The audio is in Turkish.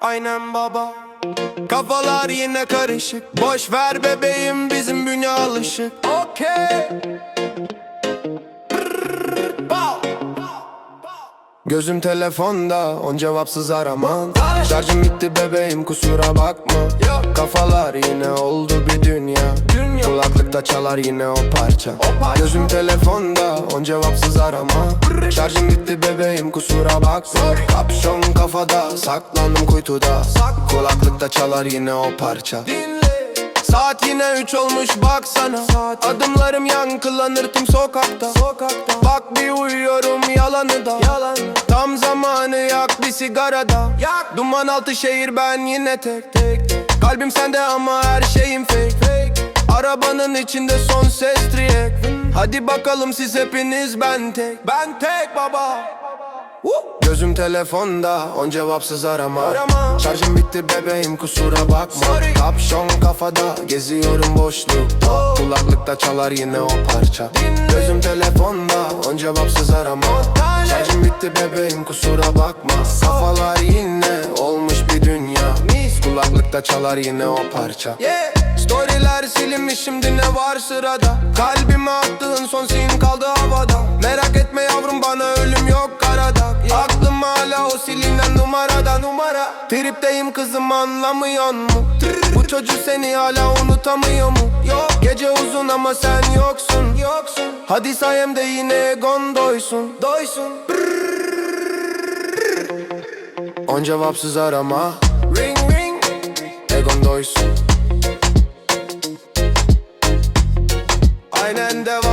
Aynen baba. Kafalar yine karışık. Boş ver bebeğim bizim bünye alışık. Okey. Gözüm telefonda on cevapsız araman Şarjım bitti bebeğim kusura bakma. Kafalar yine oldu bir dünya Kulaklıkta çalar yine o parça. Gözüm telefonda on cevapsız arama. Şarjım bitti bebeğim kusura bakma. Kapşon kafada saklandım kuytuda. Kulaklıkta çalar yine o parça. Saat yine üç olmuş baksana. Adımlarım yankılanır tüm sokakta. Bak bir uyuyorum yalanı da. Tam zamanı yak bir sigarada. Duman altı şehir ben yine tek. Kalbim sende ama her şeyim fake Arabanın içinde son ses triyek. Hadi bakalım siz hepiniz ben tek. Ben tek baba. Gözüm telefonda on cevapsız arama, Şarjım bitti bebeğim kusura bakma. Kapşon kafada geziyorum boşlukta. Kulaklıkta çalar yine o parça. Gözüm telefonda on cevapsız arama. Şarjım bitti bebeğim kusura bakma. Kafalar yine olmuş bir dünya. Kulaklıkta çalar yine o parça Storyler silinmiş şimdi ne var sırada? Kalbime attığın son sim kaldı havada. Merak etme yavrum bana ölüm yok karada Aklım hala o silinen numarada. Numara. Tripteyim kızım anlamıyor mu? Bu çocuk seni hala unutamıyor mu? Yok. Gece uzun ama sen yoksun. Yoksun. Hadi sayemde yine egon doysun. Doysun. On cevapsız arama. Ring ring. Egon doysun Aynen devam